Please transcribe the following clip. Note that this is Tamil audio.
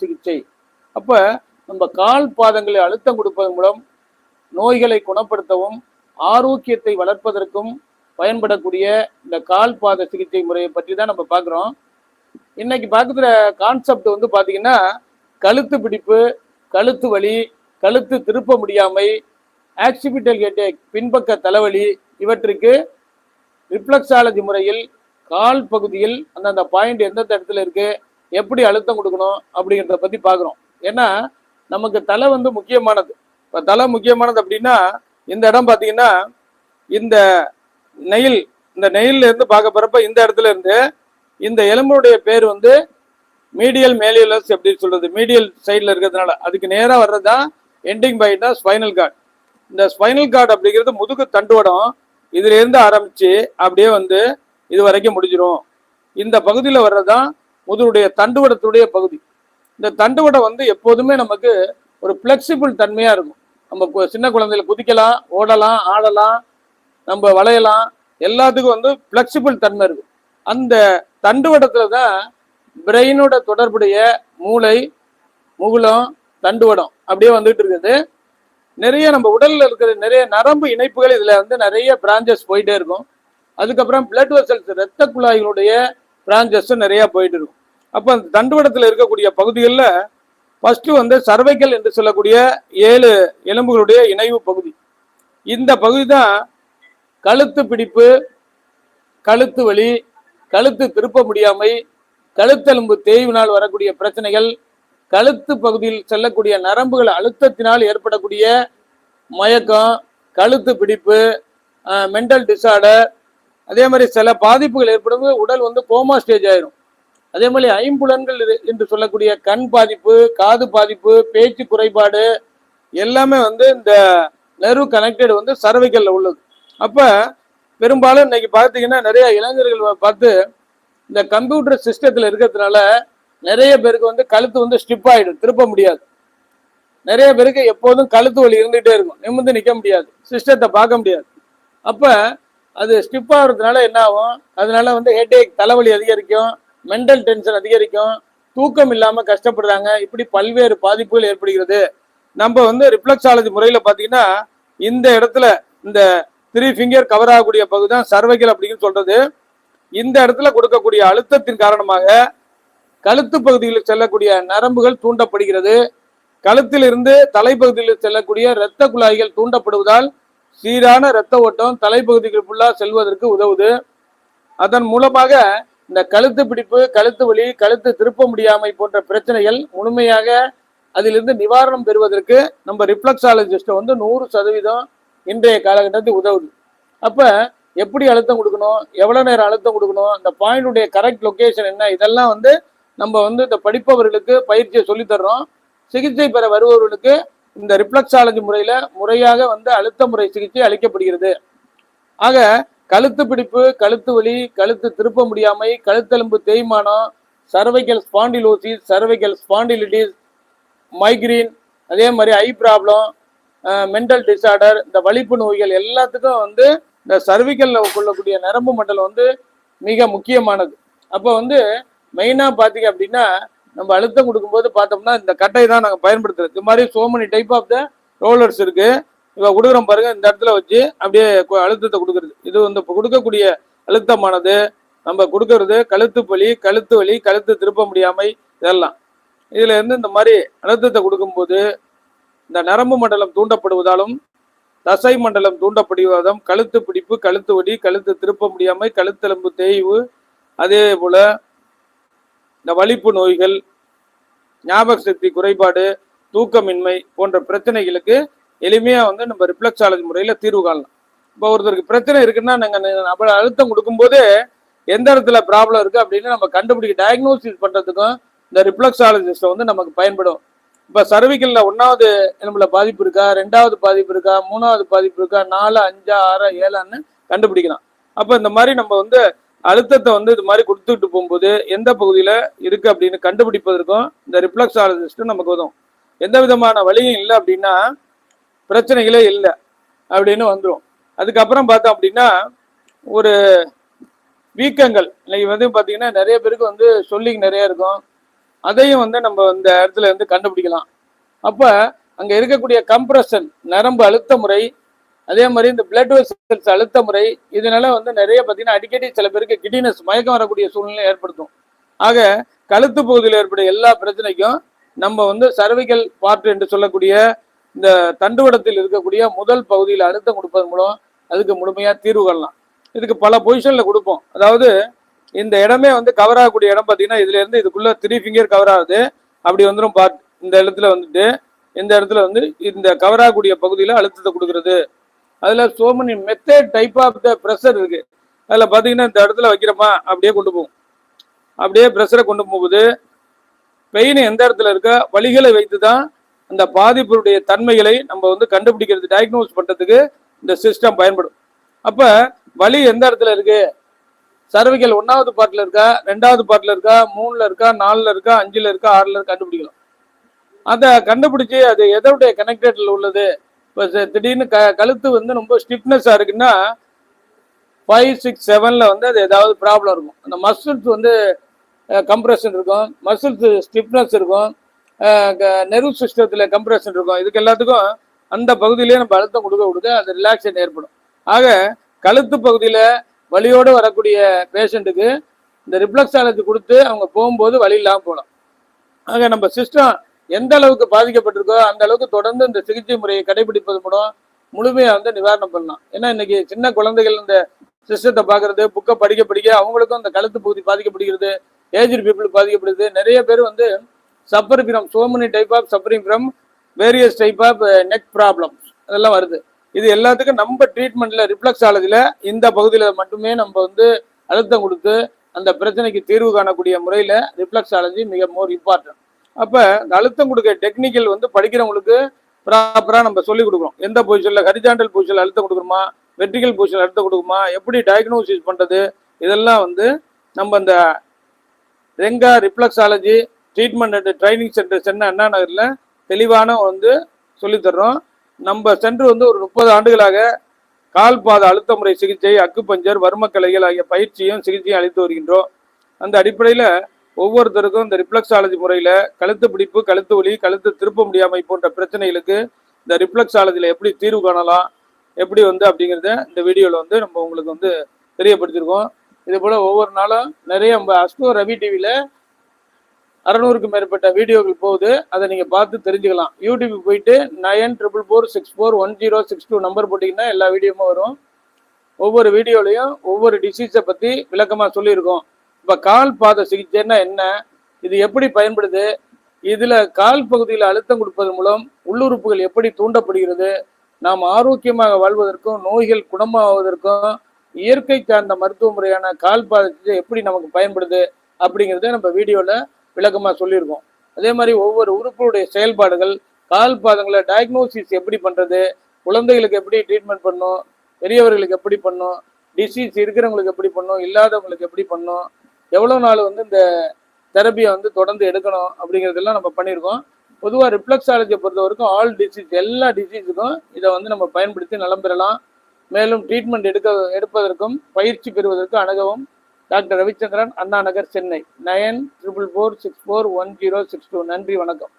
சிகிச்சை. அப்ப நம்ம கால் பாதங்களை அழுத்தம் கொடுப்பதன் மூலம் நோய்களை குணப்படுத்தவும் ஆரோக்கியத்தை வளர்ப்பதற்கும் பயன்படக்கூடிய இந்த கால் பாத சிகிச்சை முறையை பற்றி தான் நம்ம பார்க்குறோம். இன்னைக்கு பார்க்குற கான்செப்ட் வந்து பார்த்தீங்கன்னா கழுத்து பிடிப்பு கழுத்து வலி கழுத்து திருப்ப முடியாமை ஆக்சிபிட்டல் கேட்டே பின்பக்க தலைவலி இவற்றுக்கு ரிப்ளக்ஸாலஜி முறையில் கால் பகுதியில் அந்தந்த பாயிண்ட் எந்தெந்த இடத்துல இருக்கு எப்படி அழுத்தம் கொடுக்கணும் அப்படிங்கிறத பற்றி பார்க்குறோம் ஏன்னா நமக்கு தலை வந்து முக்கியமானது. இப்போ தலை முக்கியமானது அப்படின்னா இந்த இடம் பார்த்தீங்கன்னா இந்த நெயில் இந்த நெயில்ல இருந்து பார்க்க போறப்ப இந்த இடத்துல இருந்து இந்த எலும்புடைய பேர் வந்து மீடியல் மேலியலஸ் அப்படின்னு சொல்றது. மீடியல் சைடில் இருக்கிறதுனால அதுக்கு நேராக வர்றது தான் எண்டிங் பாயிண்ட் தான் ஸ்பைனல் கார்டு இந்த ஸ்பைனல் கார்டு அப்படிங்கிறது முதுகு தண்டுவடம் இதுலேருந்து ஆரம்பித்து அப்படியே வந்து இது வரைக்கும் முடிஞ்சிடும் இந்த பகுதியில் வர்றது தான் முதுகுடைய தண்டுவடத்துடைய பகுதி. இந்த தண்டுவடம் வந்து எப்போதுமே நமக்கு ஒரு ஃப்ளெக்சிபிள் தன்மையாக இருக்கும். நம்ம கு- சின்ன குழந்தையில குதிக்கலாம் ஓடலாம் ஆடலாம் நம்ம வளையலாம் எல்லாத்துக்கும் வந்து ஃப்ளெக்சிபிள் தன்மை இருக்கும். அந்த தண்டுவடத்தில் தான் பிரெயினோட தொடர்புடைய மூளை முகுலம் தண்டுவடம் அப்படியே வந்துட்டு இருக்குது. நிறைய நம்ம உடல்ல இருக்கிற நிறைய நரம்பு இணைப்புகள் இதுல வந்து நிறைய பிரான்ச்சஸ் போயிட்டே இருக்கும். அதுக்கப்புறம் பிளட் வெசல்ஸ் ரத்த குழாய்களுடைய பிரான்ச்சஸும் நிறையா போயிட்டு இருக்கும். அப்போ அந்த தண்டுவடத்தில் இருக்கக்கூடிய பகுதிகளில் ஃபஸ்ட்டு வந்து சர்வைக்கல் என்று சொல்லக்கூடிய ஏழு எலும்புகளுடைய இணைவு பகுதி. இந்த பகுதி தான் கழுத்து பிடிப்பு கழுத்து வலி கழுத்து திருப்ப முடியாமை கழுத்தெலும்பு தேய்வினால் வரக்கூடிய பிரச்சனைகள் கழுத்து பகுதியில் செல்லக்கூடிய நரம்புகள் அழுத்தத்தினால் ஏற்படக்கூடிய மயக்கம் கழுத்து பிடிப்பு மென்டல் டிசார்டர் அதே மாதிரி சில பாதிப்புகள் ஏற்படும். உடல் வந்து கோமா ஸ்டேஜ் ஆயிரும். அதே மாதிரி ஐம்புலன்கள் என்று சொல்லக்கூடிய கண் பாதிப்பு காது பாதிப்பு பேச்சு குறைபாடு எல்லாமே வந்து இந்த நெர்வ் கனெக்டட் வந்து சர்வைக்கல்ல உள்ளது. அப்போ பெரும்பாலும் இன்னைக்கு பார்த்தீங்கன்னா நிறைய இளைஞர்கள் பார்த்து இந்த கம்ப்யூட்டர் சிஸ்டத்தில் இருக்கிறதுனால நிறைய பேருக்கு வந்து கழுத்து வந்து ஸ்டிப் ஆகிடும் திருப்ப முடியாது. நிறைய பேருக்கு எப்போதும் கழுத்து வலி இருந்துகிட்டே இருக்கும். நிமிர்ந்து நிற்க முடியாது. சிஸ்டத்தை பார்க்க முடியாது. அப்போ அது ஸ்டிப் ஆகுறதுனால என்ன ஆகும் அதனால வந்து ஹெட்ஏக் தலைவலி அதிகரிக்கும் மென்டல் டென்ஷன் அதிகரிக்கும் தூக்கம் இல்லாமல் கஷ்டப்படுறாங்க. இப்படி பல்வேறு பாதிப்புகள் ஏற்படுகிறது. நம்ம வந்து ரிஃப்ளெக்ஸாலஜி முறையில் பார்த்தீங்கன்னா இந்த இடத்துல இந்த த்ரீ ஃபிங்கர் கவர் ஆகக்கூடிய பகுதி தான் சர்வைக்கல் அப்படின்னு சொல்றது. இந்த இடத்துல கொடுக்கக்கூடிய அழுத்தத்தின் காரணமாக கழுத்து பகுதியில் செல்லக்கூடிய நரம்புகள் தூண்டப்படுகிறது. கழுத்திலிருந்து தலைப்பகுதியில் செல்லக்கூடிய இரத்த குழாய்கள் தூண்டப்படுவதால் சீரான இரத்த ஓட்டம் தலைப்பகுதிகள் செல்வதற்கு உதவுது. அதன் மூலமாக இந்த கழுத்து பிடிப்பு கழுத்து வலி கழுத்து திருப்ப முடியாமை போன்ற பிரச்சனைகள் முழுமையாக அதிலிருந்து நிவாரணம் பெறுவதற்கு நம்ம ரிஃப்ளெக்ஸாலஜிஸ்ட் வந்து நூறு சதவீதம் இன்றைய காலகட்டத்தில் உதவுது. அப்போ எப்படி அழுத்தம் கொடுக்கணும்? எவ்வளோ நேரம் அழுத்தம் கொடுக்கணும்? அந்த பாயிண்டுடைய கரெக்ட் லொக்கேஷன் என்ன? இதெல்லாம் வந்து நம்ம வந்து இந்த படிப்பவர்களுக்கு பயிற்சியை சொல்லித் தர்றோம். சிகிச்சை பெற வருபவர்களுக்கு இந்த ரிஃப்ளெக்ஸாலஜி முறையில் முறையாக வந்து அழுத்த முறை சிகிச்சை அளிக்கப்படுகிறது. ஆக கழுத்து பிடிப்பு கழுத்து வலி கழுத்து திருப்ப முடியாமை கழுத்தெலும்பு தேய்மானம் cervical spondylosis cervical spondylitis migraine அதே மாதிரி ஐ ப்ராப்ளம் மென்டல் டிசார்டர் இந்த வலிப்பு நோய்கள் எல்லாத்துக்கும் வந்து இந்த சர்விக்கலில் கொள்ளக்கூடிய நரம்பு மண்டலம் வந்து மிக முக்கியமானது. அப்போ வந்து மெயினாக பார்த்தீங்க அப்படின்னா நம்ம அழுத்தம் கொடுக்கும்போது பார்த்தோம்னா இந்த கட்டை தான் நாங்கள் பயன்படுத்துறோம் இது மாதிரி so many type of the rollers இருக்கு. இப்போ கொடுக்குறோம் பாருங்க இந்த இடத்துல வச்சு அப்படியே அழுத்தத்தை கொடுக்கறது. இது வந்து இப்போ கொடுக்கக்கூடிய அழுத்தமானது நம்ம கொடுக்கறது கழுத்து வலி கழுத்து வலி கழுத்து திருப்ப முடியாமை இதெல்லாம். இதுல இருந்து இந்த மாதிரி அழுத்தத்தை கொடுக்கும்போது இந்த நரம்பு மண்டலம் தூண்டப்படுவதாலும் தசை மண்டலம் தூண்டப்படுவதாலும் கழுத்து பிடிப்பு கழுத்து வலி கழுத்து திருப்ப முடியாமை கழுத்தெலும்பு தேய்வு அதே போல இந்த வலிப்பு நோய்கள் ஞாபக சக்தி குறைபாடு தூக்கமின்மை போன்ற பிரச்சனைகளுக்கு எளிமையாக வந்து நம்ம ரிப்ளக்ஸாலஜி முறையில் தீர்வு காணலாம். இப்போ ஒருத்தருக்கு பிரச்சனை இருக்குன்னா நாங்கள் நம்ம அழுத்தம் கொடுக்கும்போது எந்த இடத்துல ப்ராப்ளம் இருக்கு அப்படின்னு நம்ம கண்டுபிடிக்க டயக்னோசிஸ் பண்ணுறதுக்கும் இந்த ரிப்ளக்ஸாலஜிஸ்ட்டை வந்து நமக்கு பயன்படும். இப்போ சர்விக்கல்ல ஒன்றாவது நம்மள பாதிப்பு இருக்கா ரெண்டாவது பாதிப்பு இருக்கா மூணாவது பாதிப்பு இருக்கா நாலு அஞ்சா ஆறா ஏழான்னு கண்டுபிடிக்கலாம். அப்போ இந்த மாதிரி நம்ம வந்து அழுத்தத்தை வந்து இது மாதிரி கொடுத்துட்டு போகும்போது எந்த பகுதியில் இருக்குது அப்படின்னு கண்டுபிடிப்பதற்கும் இந்த ரிப்ளக்ஸாலஜிஸ்ட்டு நமக்கு உதவும். எந்த விதமான வழியும் இல்லை அப்படின்னா பிரச்சனைகளே இல்லை அப்படின்னு வந்துடும் அதுக்கப்புறம் பார்த்தோம் அப்படின்னா ஒரு வீக்கங்கள் இன்னைக்கு வந்து பார்த்தீங்கன்னா நிறைய பேருக்கு வந்து சொல்லிங் நிறைய இருக்கும். அதையும் வந்து நம்ம இந்த இடத்துல இருந்து கண்டுபிடிக்கலாம். அப்போ அங்கே இருக்கக்கூடிய கம்ப்ரஷன் நரம்பு அழுத்த முறை அதே மாதிரி இந்த பிளட் வெசல்ஸ் அழுத்த முறை இதனால வந்து நிறைய பார்த்தீங்கன்னா அடிக்கடி சில பேருக்கு கிடினஸ் மயக்கம் வரக்கூடிய சூழ்நிலை ஏற்படுத்தும். ஆக கழுத்து பகுதியில் ஏற்படும் எல்லா பிரச்சனைக்கும் நம்ம வந்து சர்விக்கல் பார்ட் என்று சொல்லக்கூடிய இந்த தண்டுவடத்தில் இருக்கக்கூடிய முதல் பகுதியில் அழுத்தம் கொடுப்பதன் மூலம் அதுக்கு முழுமையாக தீர்வு காணலாம். இதுக்கு பல பொசிஷனில் கொடுப்போம். அதாவது இந்த இடமே வந்து கவர் ஆகக்கூடிய இடம் பார்த்தீங்கன்னா இதுலேருந்து இதுக்குள்ளே த்ரீ ஃபிங்கர் கவர் ஆகுது. அப்படி வந்துடும் பார்ட் இந்த இடத்துல வந்துட்டு இந்த இடத்துல வந்து இந்த கவர் ஆகக்கூடிய பகுதியில் அழுத்தத்தை கொடுக்கறது. அதில் so many method type of the pressure இருக்கு. அதில் பார்த்தீங்கன்னா இந்த இடத்துல வைக்கிறோமா அப்படியே கொண்டு போகும். அப்படியே ப்ரெஷரை கொண்டு போகுது பெயின் எந்த இடத்துல இருக்கா வழிகளை வைத்து தான் அந்த பாதிப்புடைய தன்மைகளை நம்ம வந்து கண்டுபிடிக்கிறது டயக்னோஸ் பண்ணுறதுக்கு இந்த சிஸ்டம் பயன்படும். அப்போ வலி எந்த இடத்துல இருக்கு? சர்விக்கல் ஒன்றாவது பாட்டில் இருக்கா ரெண்டாவது பாட்டில் இருக்கா மூணில் இருக்கா நாலில் இருக்கா அஞ்சில் இருக்கா ஆறில் இருக்கா கண்டுபிடிக்கலாம். அதை கண்டுபிடிச்சி அது எதோடைய கனெக்டட்ல உள்ளது? இப்போ திடீர்னு க கழுத்து வந்து ரொம்ப ஸ்டிஃப்னஸாக இருக்குன்னா ஃபைவ் சிக்ஸ் செவனில் வந்து அது ஏதாவது ப்ராப்ளம் இருக்கும். அந்த மசில்ஸ் வந்து கம்ப்ரெஷன் இருக்கும். மசில்ஸ் ஸ்டிஃப்னஸ் இருக்கும். நெர்வ் சிஸ்டத்தில் கம்ப்ரெஷன் இருக்கும். இதுக்கு எல்லாத்துக்கும் அந்த பகுதியிலேயே நம்ம அழுத்தம் கொடுக்க கொடுக்க அது ரிலாக்ஸேஷன் ஏற்படும். ஆக கழுத்து பகுதியில் வலியோடு வரக்கூடிய பேஷண்ட்டுக்கு இந்த ரிப்ளக்ஸாலஜி கொடுத்து அவங்க போகும்போது வழி இல்லாமல் போகலாம். ஆக நம்ம சிஸ்டம் எந்த அளவுக்கு பாதிக்கப்பட்டிருக்கோ அந்த அளவுக்கு தொடர்ந்து இந்த சிகிச்சை முறையை கடைபிடிப்பது மூலம் முழுமையா வந்து நிவாரணம் பண்ணலாம். ஏன்னா இன்னைக்கு சின்ன குழந்தைகள் இந்த சிஸ்டத்தை பார்க்கறது புக்கை படிக்க படிக்க அவங்களுக்கும் அந்த கழுத்து பகுதி பாதிக்கப்படுகிறது ஏஜ்டு பீப்புள் பாதிக்கப்படுது நிறைய பேர் வந்து suffer from so many type of suffering from various type of neck problems அதெல்லாம் வருது. இது எல்லாத்துக்கும் நம்ம ட்ரீட்மெண்ட்ல ரிஃப்ளெக்ஸாலஜில இந்த பகுதியில மட்டுமே நம்ம வந்து அழுத்தம் கொடுத்து அந்த பிரச்சனைக்கு தீர்வு காணக்கூடிய முறையில ஆலஜி மிக மோர் இம்பார்ட்டன்ட் அப்ப இந்த அழுத்தம் கொடுக்க டெக்னிக்கல் வந்து படிக்கிறவங்களுக்கு ப்ராப்பரா நம்ம சொல்லி கொடுக்குறோம் எந்த பொசிஷன்ல ஹரிஜாண்டல் பொசிஷன்ல அழுத்தம் கொடுக்குறோமா வெர்டிகல் பொசிஷன் அழுத்தம் கொடுக்குமா எப்படி டயக்னோசிஸ் பண்றது? இதெல்லாம் வந்து நம்ம இந்த Renga reflexology treatment and training centre Chennai Anna நகரில் தெளிவான வந்து சொல்லித் தர்றோம். நம்ம சென்று வந்து ஒரு முப்பது ஆண்டுகளாக கால் பாத அழுத்த முறை சிகிச்சை அக்குப்பஞ்சர் வர்மக்கலைகள் ஆகிய பயிற்சியும் சிகிச்சையும் அளித்து வருகின்றோம். அந்த அடிப்படையில் ஒவ்வொருத்தருக்கும் இந்த ரிப்ளக்ஸாலஜி முறையில் கழுத்து பிடிப்பு கழுத்து வலி கழுத்து திருப்ப முடியாமை போன்ற பிரச்சனைகளுக்கு இந்த ரிப்ளக்ஸாலஜியில் எப்படி தீர்வு காணலாம் எப்படி வந்து அப்படிங்கிறத இந்த வீடியோவில் வந்து நம்ம உங்களுக்கு வந்து தெரியப்படுத்தியிருக்கோம் இது போல் ஒவ்வொரு நாளும் நிறைய நம்ம அஸ்டோ ரவி டிவியில் அறநூறுக்கும் மேற்பட்ட வீடியோக்கள் போகுது. அதை நீங்கள் பார்த்து தெரிஞ்சுக்கலாம். யூடியூப் போயிட்டு nine triple four six four one zero six two number போட்டிங்கன்னா எல்லா வீடியோவும் வரும். ஒவ்வொரு வீடியோலையும் ஒவ்வொரு டிசீஸை பற்றி விளக்கமாக சொல்லியிருக்கோம். இப்போ கால் பாத சிகிச்சைன்னா என்ன? இது எப்படி பயன்படுது? இதில் கால் பகுதியில் அழுத்தம் கொடுப்பதன் மூலம் உள்ளுறுப்புகள் எப்படி தூண்டப்படுகிறது? நாம் ஆரோக்கியமாக வாழ்வதற்கும் நோய்கள் குணமாவதற்கும் இயற்கை சார்ந்த மருத்துவ முறையான கால் பாத சிகிச்சை எப்படி நமக்கு பயன்படுது? அப்படிங்கிறத நம்ம வீடியோவில் விளக்கமாக சொல்லியிருக்கோம். அதே மாதிரி ஒவ்வொரு உறுப்புடைய செயல்பாடுகள் கால் பாதங்களை டயக்னோசிஸ் எப்படி பண்ணுறது குழந்தைகளுக்கு எப்படி ட்ரீட்மெண்ட் பண்ணும்? பெரியவர்களுக்கு எப்படி பண்ணும்? டிசீஸ் இருக்கிறவங்களுக்கு எப்படி பண்ணும்? இல்லாதவங்களுக்கு எப்படி பண்ணும்? எவ்வளோ நாள் வந்து இந்த தெரப்பியை வந்து தொடர்ந்து எடுக்கணும் அப்படிங்கிறதெல்லாம் நம்ம பண்ணியிருக்கோம். பொதுவாக ரிப்ளக்ஸாலஜியை பொறுத்த வரைக்கும் ஆல் டிசீஸ் எல்லா டிசீஸுக்கும் இதை வந்து நம்ம பயன்படுத்தி நலம் பெறலாம். மேலும் ட்ரீட்மெண்ட் எடுக்க எடுப்பதற்கும் பயிற்சி பெறுவதற்கும் அணுகவும் doctor Ravichandran Anna Nagar Chennai. Nine triple four six four one zero six two நன்றி வணக்கம்.